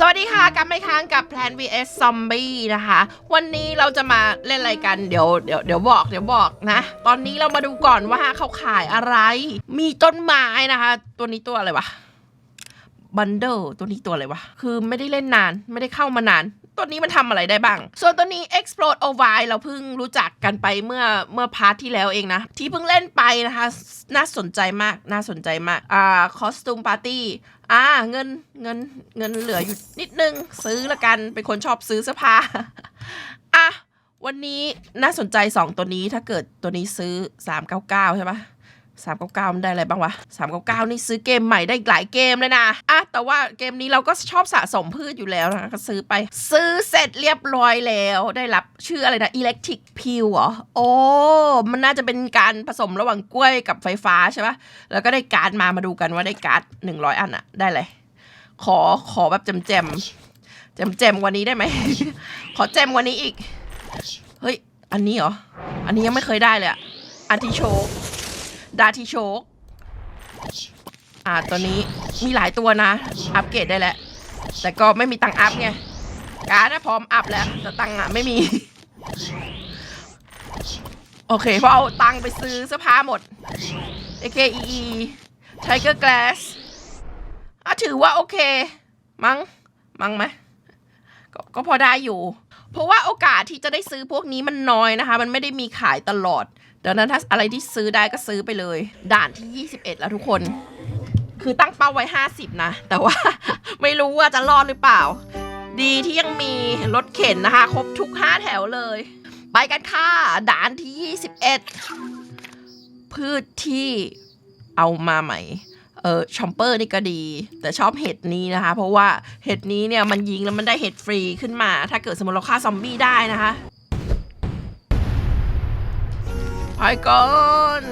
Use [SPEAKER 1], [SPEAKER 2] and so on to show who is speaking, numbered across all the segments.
[SPEAKER 1] สวัสดีค่ะ กลับมาอีกครั้งกับ Plan vs Zombie นะคะ วันนี้เราจะมาเล่นอะไรกัน เดี๋ยวเดี๋ยวเดี๋ยวบอกเดี๋ยวบอกนะ ตอนนี้เรามาดูก่อนว่าเขาขายอะไร มีต้นไม้นะคะ ตัวนี้ตัวอะไรวะบันเดอร์ตัวนี้ตัวอะไรวะ คือไม่ได้เล่นนาน ไม่ได้เข้ามานาน ตัวนี้มันทำอะไรได้บ้าง ส่วนตัวนี้ Explode o v i เราเพิ่งรู้จักกันไปเมื่อเมื่อพาร์ทที่แล้วเองนะ ที่เพิ่งเล่นไปนะคะ น่าสนใจมากน่าสนใจมากอ่าคอสตูมปาร์ตี้อ่าเงินเงินเงินเหลืออยู่นิดนึง ซื้อละกันเป็นคนชอบซื้อเสื้อผ้าอะวันนี้น่าสนใจ 2 ตัวนี้ถ้าเกิดตัวนี้ซื้อ 399 ใช่ปะ 399มันได้อะไรบ้างวะ399นี่ซื้อเกมใหม่ได้หลายเกมเลยนะอะแต่ว่าเกมนี้เราก็ชอบสะสมพืชอยู่แล้วนะก็ซื้อไป ซื้อเสร็จเรียบร้อยแล้ว ได้รับชื่ออะไรนะ Electric Peel เหรอ โอ้ มันน่าจะเป็นการผสมระหว่างกล้วยกับไฟฟ้าใช่ปะแล้วก็ได้การ์ดมามาดูกันว่าได้การ์ด100อันอะได้เลย ขอขอแบบแจมแจมแจมแจมกว่านี้ได้ไหม ขอแจมกว่านี้อีก เฮ้ย อันนี้เหรอ อันนี้ยังไม่เคยได้เลยอะอันทิโชก ดาทิโชกอ่าตัวนี้มีหลายตัวนะ อัปเกรดได้แล้ว แต่ก็ไม่มีตังอัพไง การ์ดนะพร้อมอัพแล้ว แต่ตังค์อะไม่มี โอเค เพราะเอาตังไปซื้อเสื้อผ้าหมด AKEE Tiger Glass อะถือว่าโอเค มั้ง มั้งไหมกก็พอได้อยู่ เพราะว่าโอกาสที่จะได้ซื้อพวกนี้มันน้อยนะคะ มันไม่ได้มีขายตลอด ดังนั้นถ้าอะไรที่ซื้อได้ก็ซื้อไปเลย ด่านที่ 21 แล้วทุกคน คือตั้งเป้าไว้ 50 นะ แต่ว่า ไม่รู้ว่าจะรอดหรือเปล่า ดีที่ยังมีรถเข็นนะคะ ครบทุก 5 แถวเลย ไปกันค่ะด่านที่ 21 พืชที่เอามาใหม่เออชอมเปอร์นี่ก็ดี แต่ชอบเห็ดนี้นะคะ เพราะว่าเห็ดนี้เนี่ยมันยิงแล้วมันได้เห็ดฟรีขึ้นมา ถ้าเกิดสมมติเราฆ่าซอมบี้ได้นะคะ ไปก่อน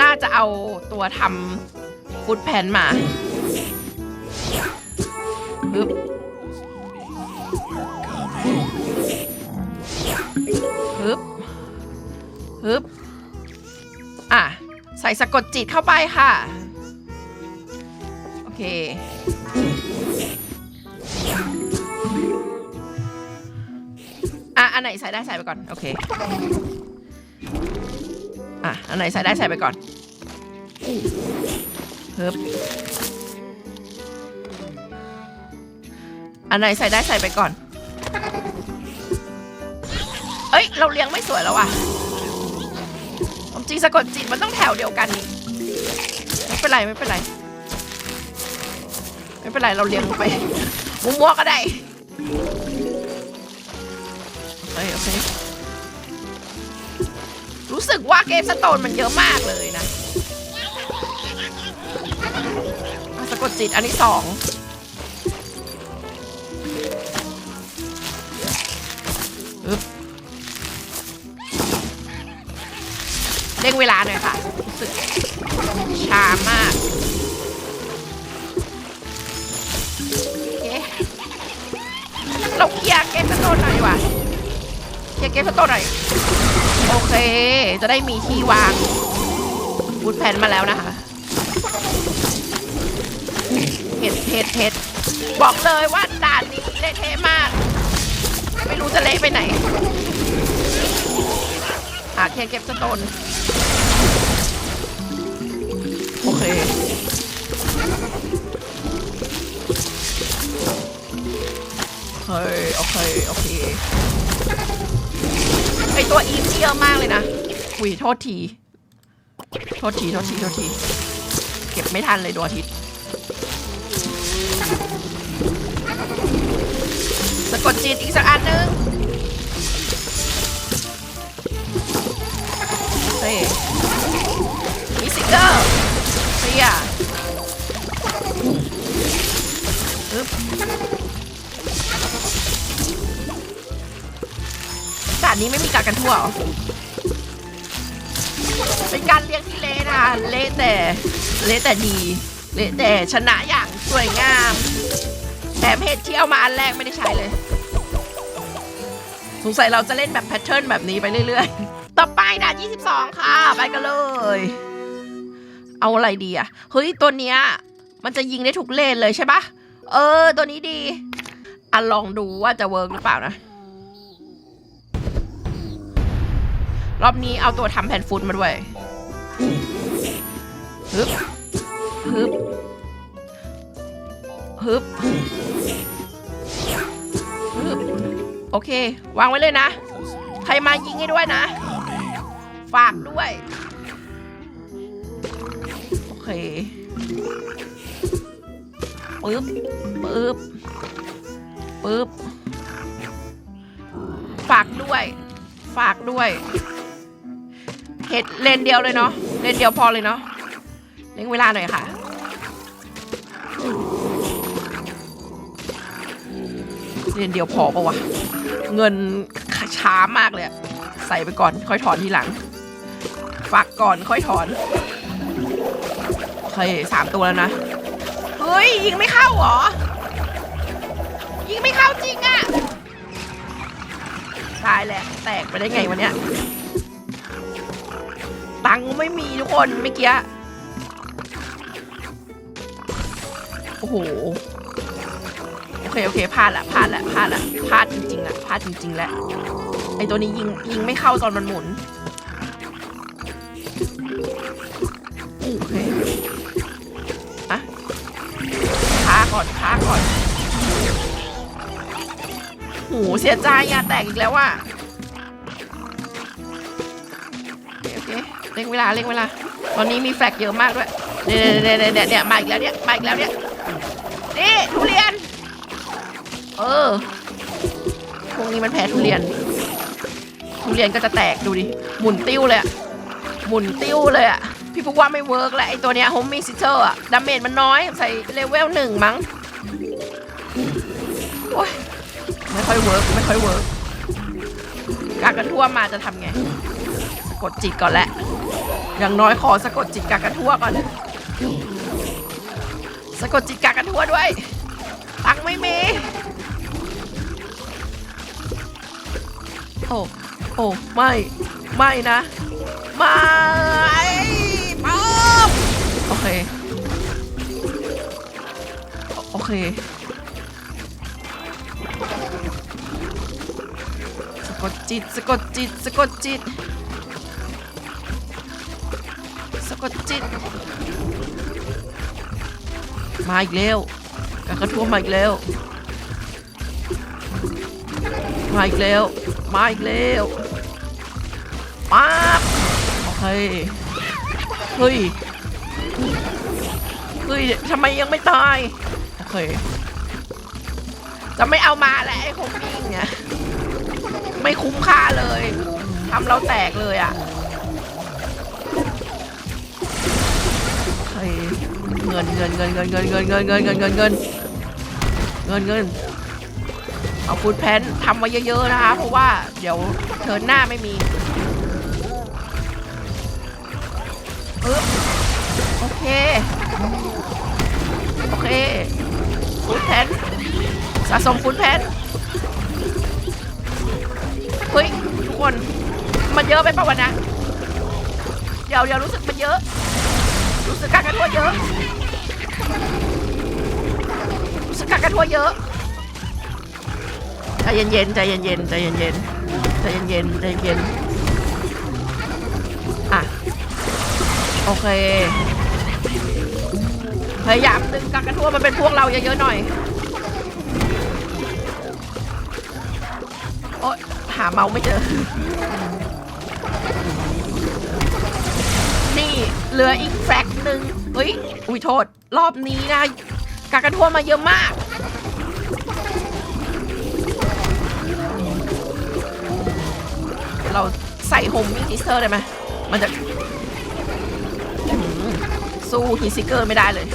[SPEAKER 1] น่าจะเอาตัวทำฟุตแพนมาฮึบฮึบฮึบอะ ใส่สะกดจิตเข้าไปค่ะ โอเค อันไหนใส่ได้ใส่ไปก่อน โอเค อะ อันไหนใส่ได้ใส่ไปก่อนเฮิบอันไหนใส่ได้ใส่ไปก่อน เอ้ย เราเลี้ยงไม่สวยแล้วอะผมจริงสะกดจิตมันต้องแถวเดียวกันนี่ไม่เป็นไรไม่เป็นไร ไม่เป็นไรเราเลี้ยงไป มั่วๆก็ได้ โอเคโอเค รู้สึกว่าเกมสโตนมันเยอะมากเลยนะอะสะกดจิตอันที่สองอึ๊บเร่งเวลาหน่อยค่ะรู้สึกช้ามากโอเคเราเคลียร์เกมสโตนหน่อยดีกว่า เคลียร์เกมสโตนหน่อย โอเค จะได้มีที่วางบูทแผ่นมาแล้วนะคะ เห็ดเห็ดเห็ดบอกเลยว่าด่านนี้เละเทะมาก ไม่รู้จะเละไปไหนหาเคลียร์เก็บสโตนโอเคเฮ้ยโอเค โอเค ไอตัวอีฟเยอะมากเลยนะอุ้ยโทษที โทษที โทษที โทษที เก็บไม่ทันเลยดวงอาทิตย์สะกดจิตอีกสักอันหนึงเฮ้ยมีซิกเกอร์เฮียอึ๊บานนี้ไม่มีการกันทั่วเหรอเป็นการเลี้ยงที่เละนะคะเละแต่เละแต่ดีเละแต่ชนะอย่างสวยงามแถมเห็ดที่เอามาอันแรกไม่ได้ใช้เลยสงสัยเราจะเล่นแบบแพทเทิร์นแบบนี้ไปเรื่อยๆ ต่อไปด่าน22 ค่ะ ไปกันเลย เอาอะไรดีอะเฮ้ย ตัวเนี้ย มันจะยิงได้ทุกเลนเลยใช่ปะเออ ตัวนี้ดี อะลองดูว่าจะเวิร์กหรือเปล่านะ รอบนี้เอาตัวทำแผ่นฟุตมาด้วยฮึบฮึบฮึบฮึบโอเค วางไว้เลยนะ ใครมายิงให้ด้วยนะ ฝากด้วย โอเคปึ๊บปึ๊บปึ๊บฝากด้วย ฝากด้วย ดเลนเดียวเลยเนาะเลนเดียวพอเลยเนาะเล่งเวลาหน่อยค่ะเลนเดียวพอปะวะเงินช้ามากเลยอะใส่ไปก่อนค่อยถอนทีหลัง ฝากก่อนค่อยถอนเคยสามตัวแล้วนะเฮ้ยยิงไม่เข้าเหรอยิงไม่เข้าจริงอะตายแหละแตกไปได้ไงวันเนี้ย ตังค์ไม่มีทุกคนเมื่อกี้โอ้โหโอเคโอเคพลาดละพลาดละพลาดละพลาดจริงๆละพลาดจริงๆแล้วไอตัวนี้ยิงยิงไม่เข้าตอนมันหมุนโอเคอะค้าก่อนค้าก่อนโหเสียใจอะแตกอีกแล้วว่ะ เร่งเวลาเร่งเวลา ตอนนี้มีแฟลกเยอะมากด้วยเนี่ยเนี่ยเนี่ยเนี่ยเนี่ยมาอีกแล้วเนี่ยมาอีกแล้วเนี่ยนี่ทุเรียน เออพวกนี้มันแพ้ทุเรียน ทุเรียนก็จะแตกดูดิหมุนติ้วเลยอะหมุนติ้วเลยอะพี่ฟุกว่าไม่เวิร์กแล้วไอตัวเนี้ยโฮมมี่ซิเตอร์อะดาเมจมันน้อยใส่เลเวลหนึ่งมั้งโอ้ยไม่ค่อยเวิร์กไม่ค่อยเวิร์กกากันทั่วมาจะทำไง กดจิตก่อนแหละ อย่างน้อยขอสะกดจิตกากันทั่วก่อน สะกดจิตกากันทั่วด้วย ตังไม่มีโอ้โอ้ไม่ ไม่นะไม่ป๊อบโอเค โอเคสะกดจิตสะกดจิตสะกดจิต ดจิต มาอีกแล้วกากระทั่วมาอีกแล้ว มาอีกแล้ว มาอีกแล้วป๊าบโอเค เฮ้ย เฮ้ยทำไมยังไม่ตาย โอเค จะไม่เอามาแล้วไอ้คงปิ้งเนี่ย ไม่คุ้มค่าเลยทำเราแตกเลยอะ งินเงินเงินเงินเงินเงินเงินเงินเงินเงินเงินเงินเงินเอาฟูดแพนทำมาเยอะๆนะคะ เพราะว่าเดี๋ยวเทินหน้าไม่มีโอเค โอเคฟูดแพนสะสมฟูดแพนเฮ้ยทุกคนมันเยอะไปปะวะนนะเดี๋ยวเดี๋ยวรู้สึกมันเยอะ รู้สึกการกระทั่วเยอะ สกการกระทั่วเยอะใจเย็นๆใจเย็นๆใจเย็นๆใจเย็นๆใจเย็นๆอะโอเคพยายามดึงการกระทั่วมันเป็นพวกเราเยอะๆหน่อยโอ๊ยหาเมาไม่เจอ นี่เหลืออีกแฟกหนึ่งเฮ้ย อุ้ยโทษ รอบนี้นะกากระทั่วมาเยอะมาก เราใส่โฮมมิ่งทิสเตอร์ได้ไหมมันจะสู้ฮีซิเกอร์ไม่ได้เลย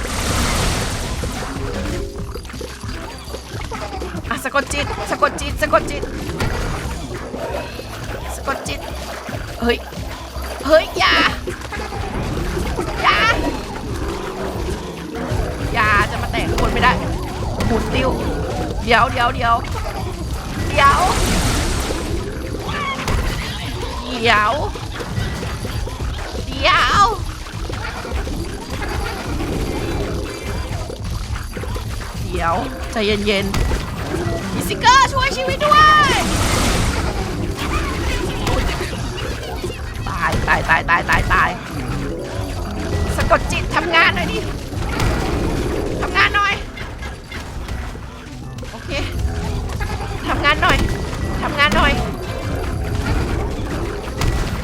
[SPEAKER 1] อะสะกดจิตสะกดจิตสะกดจิตสะกดจิต เฮ้ย เฮ้ย อย่าอย่า ไม่ได้หมุนติวเดี๋ยวเดี๋ยวเดี๋ยวเดี๋ยวเดี๋ยวเดี๋ยวเดี๋ยวใจเย็นๆพี่ซิเกอร์ช่วยชีวิตด้วยตายตายตายตายตายตายสะกดจิตทำงานหน่อยดิานหน่อยทำงานหน่อย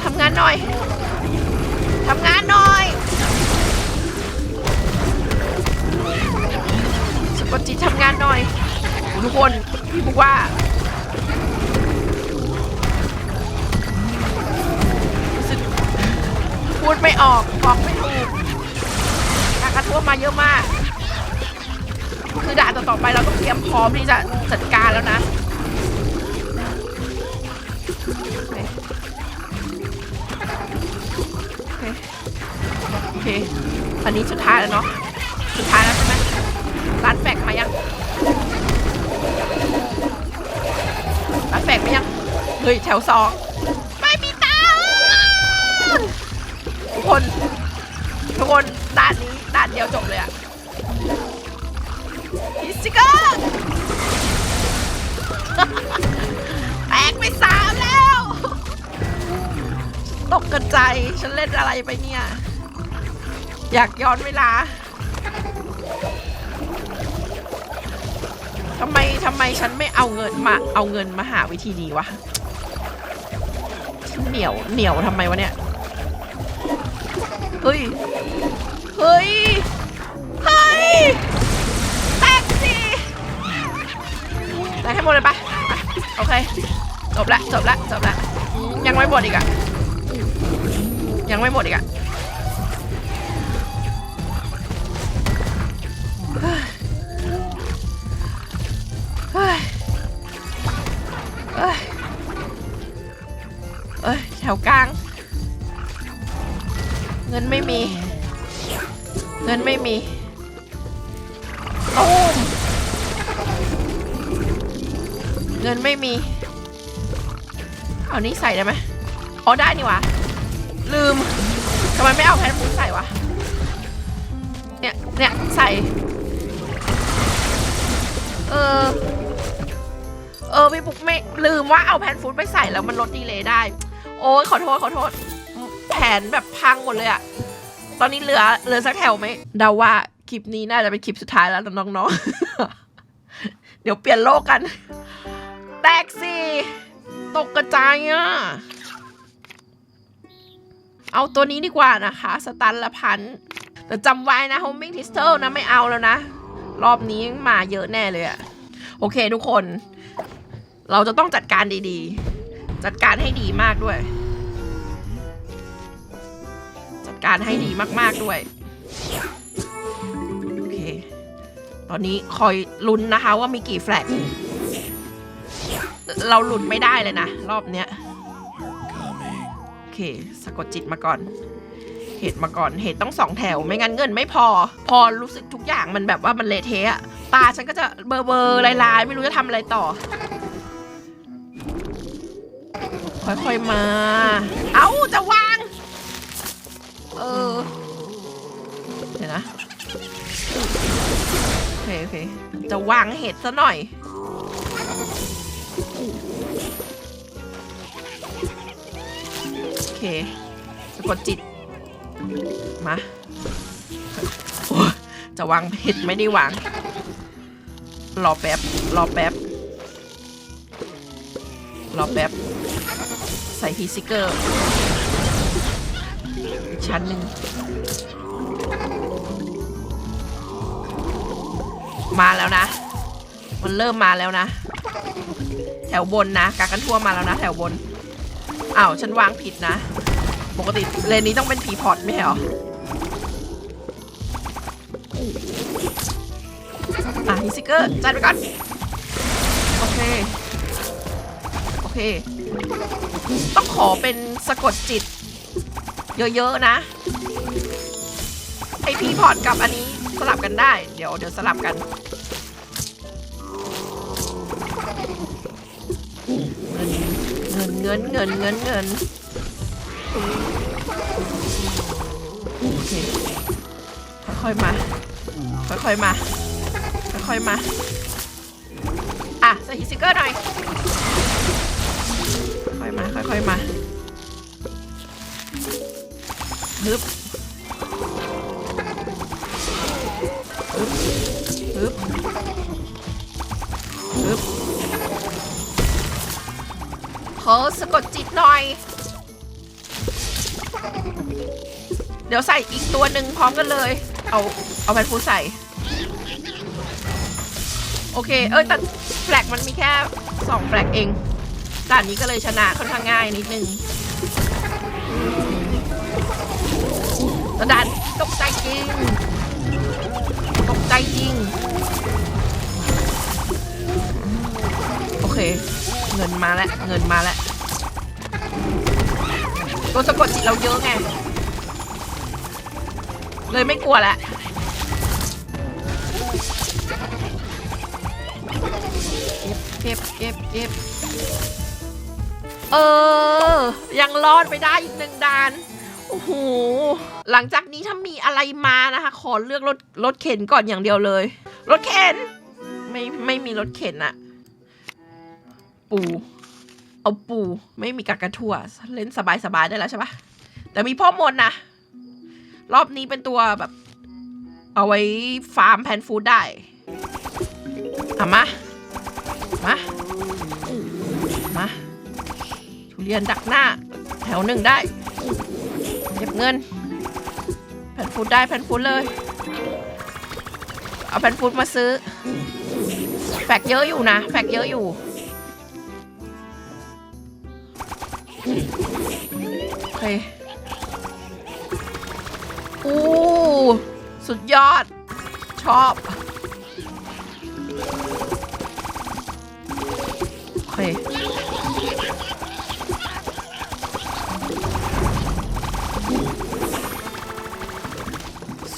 [SPEAKER 1] ทำงานหน่อยทำงานหน่อยสะกดจิตทำงานหน่อยทุกคนพี่บอกว่าพูดไม่ออกบอกไม่ถูกการกระทั่วมาเยอะมาก คือด่านต่อๆไปเราต้องเตรียมพร้อมที่จะจัดการแล้วนะ โอเคโอเค อันนี้สุดท้ายแล้วเนาะ สุดท้ายแล้วใช่ไหมร้านแฟกมายัง ร้านแฟกมายัง เฮ้ยแถวสองไม่มีตังค์ทุกคน ทุกคนด่านนี้ด่านเดียวจบเลยอะพิสติกเกอร์ ตกกระจายฉันเล่นอะไรไปเนี่ย อยากย้อนเวลาทำไมทำไมฉันไม่เอาเงินมา เอาเงินมาหาวิธีนี้วะเหนียวเหนียวทำไมวะเนี่ยเฮ้ยเฮ้ยเฮ้ยแตกสิแตกให้หมดเลยปะโอเคจบละจบละจบละยังไม่หมดอีกอะ ยังไม่หมดอีกอะเฮ้ยเฮ้ยเฮ้ยเอ้ยแถวกลาง เงินไม่มี เงินไม่มีตูมเงินไม่มี เอานี้ใส่ได้ไหมอ๋อได้นี่หวะ ลืมทำไมไม่เอาแพนฟูใส่วะ เนี่ย เนี่ยใส่ เออ เออพี่ปุ๊กไม่ลืมว่าเอาแพนฟูดไปใส่แล้วมันลดดีเลย์ได้ โอ้ยขอโทษขอโทษ แผนแบบพังหมดเลยอะตอนนี้เหลือเหลือสักแถวไหมเดาว่าคลิปนี้น่าจะเป็นคลิปสุดท้ายแล้วน้องๆ เดี๋ยวเปลี่ยนโลกกัน แตกสิ ตกกระจายอะ เอาตัวนี้ดีกว่านะคะ สตันละพันแต่จำไว้นะ homing thistle นะไม่เอาแล้วนะ รอบนี้มาเยอะแน่เลยอะโอเคทุกคน เราจะต้องจัดการดีๆ จัดการให้ดีมากด้วย จัดการให้ดีมากๆด้วยโอเค ตอนนี้คอยลุ้นนะคะว่ามีกี่แฟลกเราหลุดไม่ได้เลยนะ รอบเนี้ย เคสะกดจิตมาก่อน เหตุมาก่อนเหตุต้องสองแถวไม่งั้นเงินไม่พอ พอรู้สึกทุกอย่างมันแบบว่ามันเละเทะตาฉันก็จะเบอร์เบอร์ลายๆไม่รู้จะทำอะไรต่อ ค่อยๆมา เอ้าจะวาง เออเดี๋ยวนะโอเคโอเคจะวางเห็ดซะหน่อย เคสะกดจิต มาโอ้จะวางเห็ดไม่ได้วาง รอแป๊บ รอแป๊บ รอแป๊บ ใส่ฮีซิเกอร์ ชั้นหนึ่ง มาแล้วนะ มันเริ่มมาแล้วนะ แถวบนนะกากันทั่วมาแล้วนะ แถวบน อ้าวฉันวางผิดนะ ปกติเลนนี้ต้องเป็นผีพอตไม่ใช่เหรออะฮีซิเกอร์จัดไปก่อน โอเค โอเค ต้องขอเป็นสะกดจิต เยอะๆนะ ไอพีพอร์ตกับอันนี้สลับกันได้ เดี๋ยวเดี๋ยวสลับกัน งินเงินเงินเงินเงินโอเคค่อยๆมาค่อยๆมาค่ค่อยๆมาอะใส่ฮิสติกเกอร์หน่อยค่อยมาค่อยๆมาฮึบ ดี๋ยวใส่อีกตัวหนึ่งพร้อมกันเลย เอาเอาแผ่นฟูใส่ โอเค เออแต่แฟลกมันมีแค่สองแฟลกเองด่านนี้ก็เลยชนะค่อนข้างง่ายนิดนึงแต่ด่านตกใจจริงตกใจจริง โอเค เงินมาแล้วเงินมาแล้วตัวสะกดจิตเราเยอะไง เลยไม่กลัวแล้วเก็บเก็บเก็บเออ ยังรอดไปได้อีกหนึ่งด่าน โอ้โห หลังจากนี้ถ้ามีอะไรมานะคะ ขอเลือกรถรถเข็นก่อนอย่างเดียวเลย รถเข็น ไม่ไม่มีรถเข็นอะปู เอาปู ไม่มีกากระทั่ว เล่นสบายๆได้แล้วใช่ปะแต่มีพ่อมดนะ รอบนี้เป็นตัวแบบ เอาไว้ฟาร์มแพนฟูดได้อะมา มา มา ทุเรียนดักหน้า แถวหนึ่งได้ เก็บเงิน แผ่นฟูดได้แผ่นฟูดเลย เอาแผ่นฟูดมาซื้อแฟกเยอะอยู่นะแฟกเยอะอยู่ โอเค อู้สุดยอด ชอบ โอเค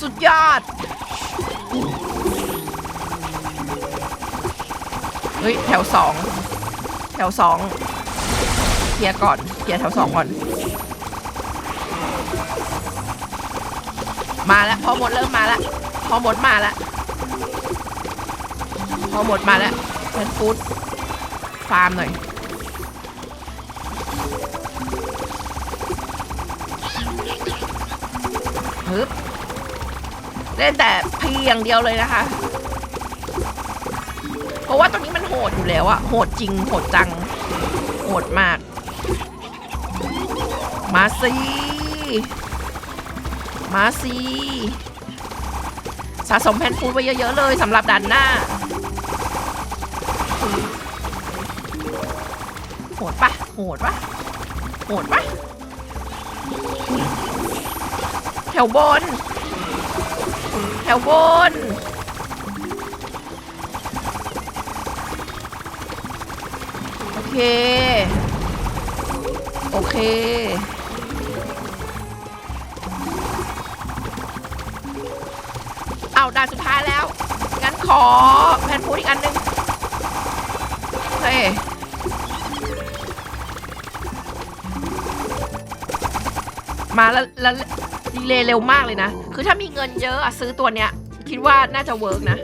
[SPEAKER 1] สุดยอด เฮ้ย แถวสอง แถวสองเคลียร์ก่อนเคลียร์แถวสองก่อน มาแล้วพอหมดเริ่มมาแล้วพอหมดมาแล้วพอหมดมาแล้วแพนฟูดฟาร์มหน่อยฮึบเล่นแต่พีอย่างเดียวเลยนะคะ เพราะว่าตรงนี้มันโหดอยู่แล้วอะโหดจริง โหดจัง โหดมาก มาสิ มาสิสะสมแผ่นฟูดไว้เยอะ ๆ เลยสำหรับด่านหน้าโหดปะโหดปะโหดปะแถวบน แถวบน โอเค โอเค อแผ่นฟูดอีกอันหนึงโอเคมาแล้วแล้วดีเลย์เร็วมากเลยนะ คือถ้ามีเงินเยอะอะซื้อตัวเนี้ย คิดว่าน่าจะเวิร์กนะ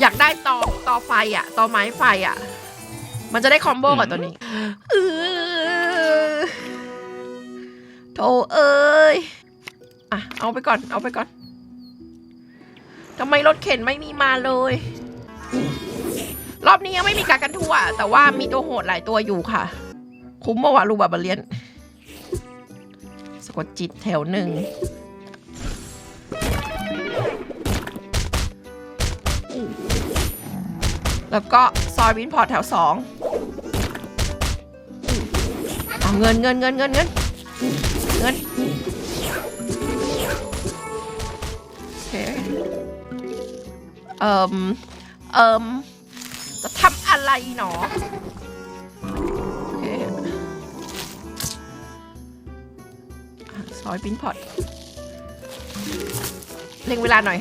[SPEAKER 1] อยากได้ต่อต่อไฟอะต่อไม้ไฟอะมันจะได้คอมโบกับตัวนี้โถเอ้ย อะ เอาไปก่อน เอาไปก่อน ทำไมรถเข็นไม่มีมาเลย รอบนี้ยังไม่มีการกันทั่ว แต่ว่ามีตัวโหดหลายตัวอยู่ค่ะ คุ้มมาวะลูกบาบาเลียนสะกดจิตแถวหนึ่งแล้วก็ซอยวินพอร์ตแถวสองเอาเงินเงินเงินเงินเงินเงินโอเค เอ่มเอ่มจะทำอะไรหนอโอเคซอยวินพอตเร่งเวลาหน่อย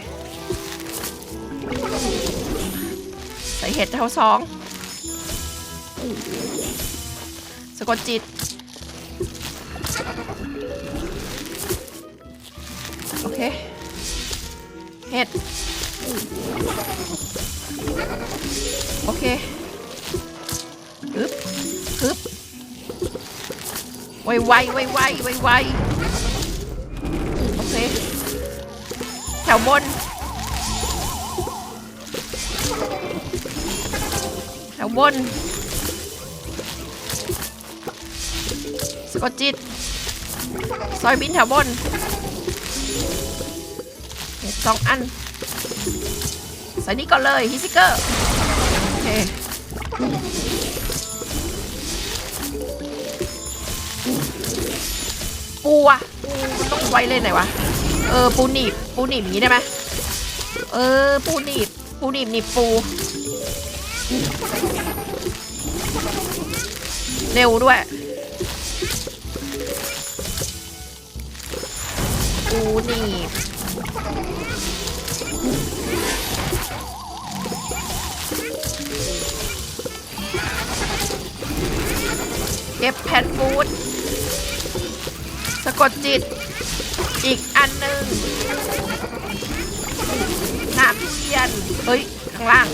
[SPEAKER 1] ใส่เห็ดแถวสองสะกดจิตโอเค เห็ด โอเคฮึบฮึบไวไวไวไวไวไวโอเค แถวบน แถวบนสกดจิต ซอยบินแถวบนสองอัน ใส่นี่ก่อนเลยฮิซิเกอร์โอเคปูอะปูต้องไว้เลยไหนวะ เออปูหนีบปูหนีบอย่างนี้ได้ไหมเออปูหนีบปูหนีบหนีบปู เร็วด้วยปูหนีบ ก็บแพนฟูดสะกดจิต อีกอันหนึ่งหน้ำเทียน เฮ้ย ข้างล่าง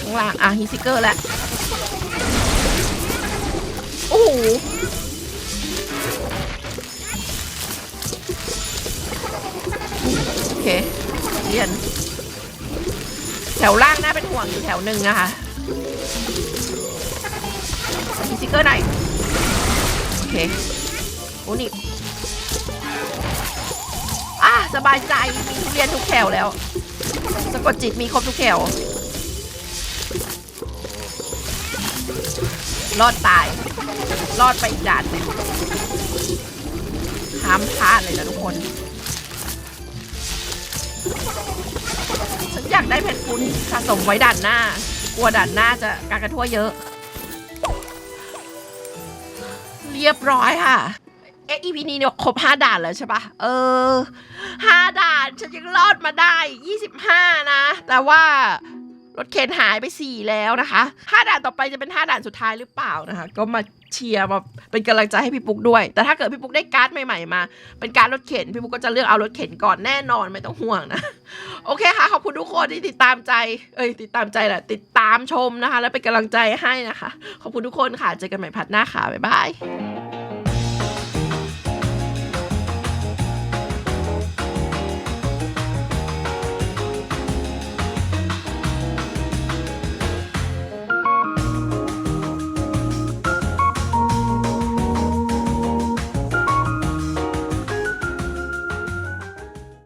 [SPEAKER 1] ข้างล่าง อะฮิซิเกอร์แล้วโอ้โหโอเคเรียน แถวล่างน่าเป็นห่วงอยู่แถวหนึ่งนะคะ มีสติกเกอร์ไหนอยโอเคโอ้นี่อะสบายใจมีทุเรียนทุกแถวแล้วสะกดจิตมีครบทุกแถวรอดตาย รอดไปอีกด่านหนึ่งห้ามพลาดเลยนะทุกคน ฉันอยากได้เพชรคุณสะสมไว้ด่านหน้ากลัวด่านหน้าจะการกระทั่วเยอะ เรียบร้อยค่ะ เอ๊ะ EP นี้เนี่ยครบห้าด่านแล้วใช่ปะเออห้าด่านฉันยังรอดมาได้ยี่สิบห้านะ แต่ว่า รถเข็นหายไปสี่แล้วนะคะห้าด่านต่อไปจะเป็นห้าด่านสุดท้ายหรือเปล่านะคะ ก็มาเชียร์มาเป็นกำลังใจให้พี่ปุ๊กด้วย แต่ถ้าเกิดพี่ปุ๊กได้การ์ดใหม่ๆมา เป็นการดรถเข็น พี่ปุ๊กก็จะเลือกเอารถเข็นก่อนแน่นอนไม่ต้องห่วงนะ โอเคค่ะ ขอบคุณทุกคนที่ติดตามใจ เอ้ยติดตามใจแหละ ติดตามชมนะคะ และเป็นกำลังใจให้นะคะ ขอบคุณทุกคนค่ะ เจอกันใหม่พัดหน้าค่ะ บ๊ายบาย